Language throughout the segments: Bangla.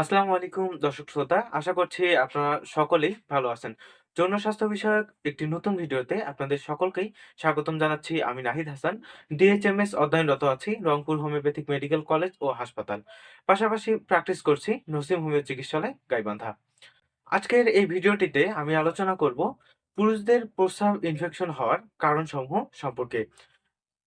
আসসালামু আলাইকুম, দর্শক শ্রোতা। আশা করছি আপনারা সকলেই ভালো আছেন। যৌন স্বাস্থ্য বিষয়ক একটি নতুন ভিডিওতে আপনাদের সকলকেই স্বাগতম জানাচ্ছি আমি নাহিদ হাসান। ডিএইচএমএস অধ্যয়নরত আছি, রংপুর হোমিওপ্যাথিক মেডিকেল কলেজ ও হাসপাতাল। পাশাপাশি প্র্যাকটিস করছি নসিম হোমিও চিকিৎসালয়, গাইবান্ধা। আজকের এই ভিডিওটিতে আমি আলোচনা করব পুরুষদের প্রস্রাব ইনফেকশন হওয়ার কারণসমূহ সম্পর্কে।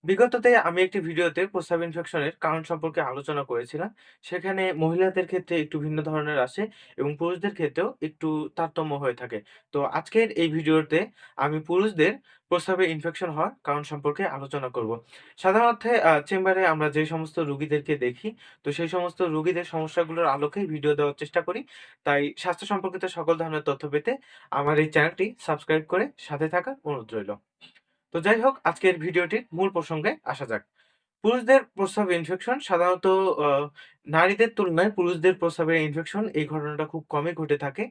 বিগততে আমি একটি ভিডিওতে প্রস্রাব ইনফেকশনের কারণ সম্পর্কে আলোচনা করেছিলাম। সেখানে মহিলাদের ক্ষেত্রে একটু ভিন্ন ধরনের আসে এবং পুরুষদের ক্ষেত্রেও একটু তারতম্য হয়ে থাকে। তো আজকের এই ভিডিওতে আমি পুরুষদের প্রস্রাবে ইনফেকশন হওয়ার কারণ সম্পর্কে আলোচনা করব। সাধারণত চেম্বারে আমরা যে সমস্ত রুগীদেরকে দেখি, তো সেই সমস্ত রুগীদের সমস্যাগুলোর আলোকেই ভিডিও দেওয়ার চেষ্টা করি। তাই স্বাস্থ্য সম্পর্কিত সকল ধরনের তথ্য পেতে আমার এই চ্যানেলটি সাবস্ক্রাইব করে সাথে থাকার অনুরোধ রইল। তো যাই হোক আজকের ভিডিওটির মূল প্রসঙ্গে আসা যাক। পুরুষদের প্রস্রাব ইনফেকশন সাধারণত নারীদের তুলনায় পুরুষদের প্রস্রাবের ইনফেকশন এই ঘটনাটা খুব কমই ঘটে থাকে।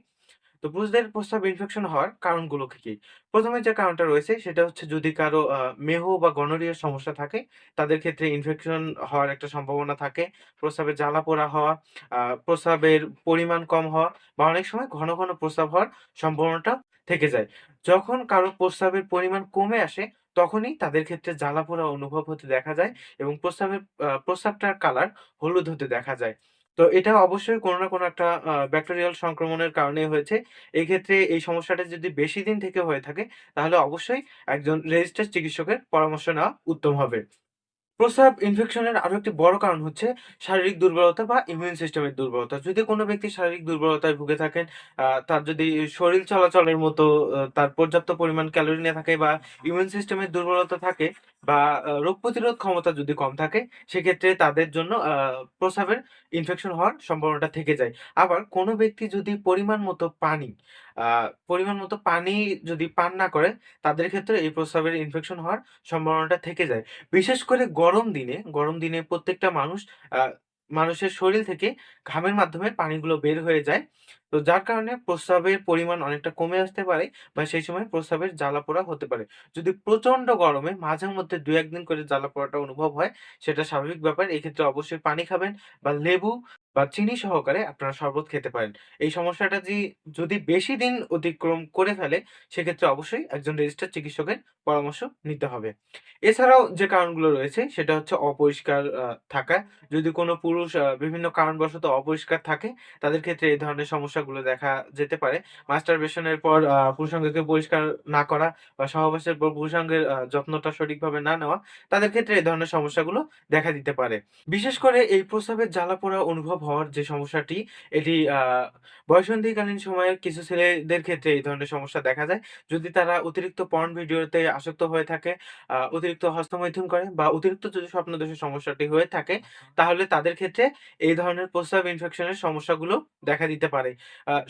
তো পুরুষদের প্রস্রাব ইনফেকশন হওয়ার কারণগুলো কি, কি? ১ম এ যে কারণটা রয়েছে সেটা হচ্ছে যদি কারও মেহ বা গনোরিয়ার সমস্যা থাকে, তাদের ক্ষেত্রে ইনফেকশন হওয়ার একটা সম্ভাবনা থাকে। প্রস্রাবে জ্বালা-পোড়া হওয়া, আ প্রস্রাবের পরিমাণ কম হওয়া বা অনেক সময় ঘন, ঘন প্রস্রাব হওয়ার সম্ভাবনাটা থেকে যায়। যখন কারও প্রস্রাবের পরিমাণ কমে আসে, তখনই তাদের ক্ষেত্রে জ্বালা-পোড়া অনুভব হতে দেখা যায় এবং প্রস্রাবের প্রস্রাবটার কালার হলুদ হতে দেখা যায়। তো এটা অবশ্যই কোনো না কোনো একটা ব্যাকটেরিয়াল সংক্রমণের কারণে হয়েছে। এই ক্ষেত্রে এই সমস্যাটা যদি বেশি দিন থেকে হয়ে থাকে, তাহলে অবশ্যই একজন রেজিস্টার্ড চিকিৎসকের পরামর্শ নেওয়া উত্তম হবে। প্রস্রাব ইনফেকশনের আরও একটি বড় কারণ হচ্ছে শারীরিক দুর্বলতা বা ইমিউন সিস্টেমের দুর্বলতা। যদি কোনো ব্যক্তি শারীরিক দুর্বলতায় ভুগে থাকেন, তার যদি শরীর চলাচলের মতো তার পর্যাপ্ত পরিমাণ ক্যালোরি না থাকে বা ইমিউন সিস্টেমের দুর্বলতা থাকে বা রোগ প্রতিরোধ ক্ষমতা যদি কম থাকে, সেক্ষেত্রে তাদের জন্য প্রস্রাবের ইনফেকশন হওয়ার সম্ভাবনাটা থেকে যায়। আবার কোনো ব্যক্তি যদি পরিমাণ মতো পানি পরিমাণ মতো পানি যদি পান না করে, তাদের ক্ষেত্রে এই প্রস্রাবের ইনফেকশন হওয়ার সম্ভাবনাটা থেকে যায়। বিশেষ করে গরম দিনে, গরম দিনে প্রত্যেকটা মানুষ মানুষের শরীর থেকে ঘামের মাধ্যমে পানিগুলো বের হয়ে যায়। তো যার কারণে প্রস্রাবের পরিমাণ অনেকটা কমে আসতে পারে বা সেই সময় প্রস্রাবের জ্বালা-পোড়া হতে পারে। যদি প্রচণ্ড গরমে মাঝে মধ্যে দু একদিন করে জ্বালা-পোড়াটা অনুভব হয়, সেটা স্বাভাবিক ব্যাপার। এক্ষেত্রে অবশ্যই পানি খাবেন বা লেবু বা চিনি সহকারে আপনারা শরবত খেতে পারেন। এই সমস্যাটা যে যদি বেশি দিন অতিক্রম করে ফেলে, সেক্ষেত্রে অবশ্যই একজন রেজিস্টার চিকিৎসকের পরামর্শ নিতে হবে। এছাড়াও যে কারণগুলো রয়েছে সেটা হচ্ছে অপরিষ্কার থাকা। যদি কোনো পুরুষ বিভিন্ন কারণবশত অপরিষ্কার থাকে, তাদের ক্ষেত্রে এই ধরনের সমস্যাগুলো দেখা যেতে পারে। মাস্টারবেশন এর পর পুরুষাঙ্গকে পরিষ্কার না করা বা সহবাসের পর পুরুষাঙ্গের যত্নটা সঠিকভাবে না নেওয়া, তাদের ক্ষেত্রে এই ধরনের সমস্যাগুলো দেখা দিতে পারে। বিশেষ করে এই প্রস্রাবের জ্বালা-পোড়া অনুভব হওয়ার যে সমস্যাটি, এটি বয়ঃসন্ধিকালীন সময়ে কিছু ছেলেদের ক্ষেত্রে এই ধরনের সমস্যা দেখা যায়। যদি তারা অতিরিক্ত পর্ন ভিডিওতে আসক্ত হয়ে থাকে, অতিরিক্ত হস্তমৈথুন করে বা অতিরিক্ত যদি স্বপ্নদোষের সমস্যাটি হয়ে থাকে, তাহলে তাদের ক্ষেত্রে এই ধরনের প্রস্রাব ইনফেকশনের সমস্যাগুলো দেখা দিতে পারে।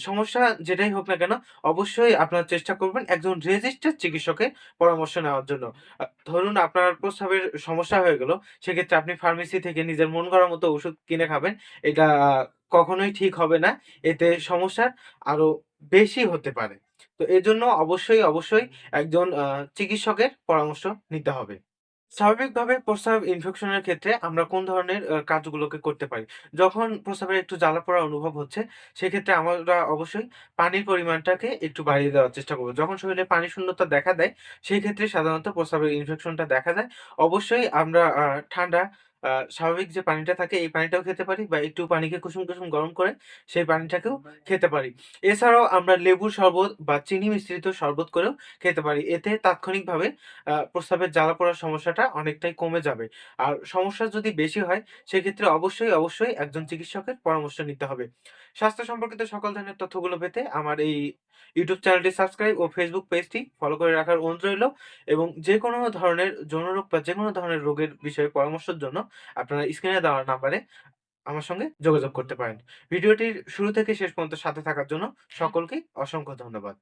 সমস্যা যেটাই হোক না কেন, অবশ্যই আপনারা চেষ্টা করবেন একজন রেজিস্টার্ড চিকিৎসকের পরামর্শ নেওয়ার জন্য। ধরুন আপনার প্রস্রাবের সমস্যা হয়ে গেল, সেক্ষেত্রে আপনি ফার্মেসি থেকে নিজের মন করার মতো ওষুধ কিনে খাবেন। এটা কখনোই ঠিক হবে না। এতে সমস্যার আরও বেশি হতে পারে। তো এজন্য অবশ্যই, অবশ্যই একজন চিকিৎসকের পরামর্শ নিতে হবে। স্বাভাবিকভাবে প্রস্রাব ইনফেকশনের ক্ষেত্রে আমরা কোন ধরনের কাজগুলোকে করতে পারি? যখন প্রস্রাবের একটু জ্বালা পড়া অনুভব হচ্ছে, সেক্ষেত্রে আমরা অবশ্যই পানির পরিমাণটাকে একটু বাড়িয়ে দেওয়ার চেষ্টা করব। যখন শরীরে পানি শূন্যতা দেখা দেয়, সেই ক্ষেত্রে সাধারণত প্রস্রাবের ইনফেকশনটা দেখা যায়। অবশ্যই আমরা ঠান্ডা স্বাভাবিক যে পানিটা থাকে, এই পানিটাও খেতে পারি বা একটু পানিকে কুসুম, কুসুম গরম করে সেই পানিটাকেও খেতে পারি। এছাড়াও আমরা লেবুর শরবত বা চিনি মিশ্রিত শরবত করেও খেতে পারি। এতে তাৎক্ষণিকভাবে আ প্রস্রাবের জ্বালা পড়ার সমস্যাটা অনেকটাই কমে যাবে। আর সমস্যা যদি বেশি হয়, সেক্ষেত্রে অবশ্যই, অবশ্যই একজন চিকিৎসকের পরামর্শ নিতে হবে। স্বাস্থ্য সম্পর্কিত সকল ধরনের তথ্যগুলো পেতে আমার এই YouTube চ্যানেলটি সাবস্ক্রাইব ও ফেসবুক পেজটি ফলো করে রাখার অনুরোধ রইল এবং যে কোনো ধরনের যৌনরোগ বা যে কোনো ধরনের রোগের বিষয়ে পরামর্শের জন্য আপনারা স্ক্রিনে দেওয়া নাম্বারে আমার সঙ্গে যোগাযোগ করতে পারেন। ভিডিওটির শুরু থেকে শেষ পর্যন্ত সাথে থাকার জন্য সকলকে অসংখ্য ধন্যবাদ।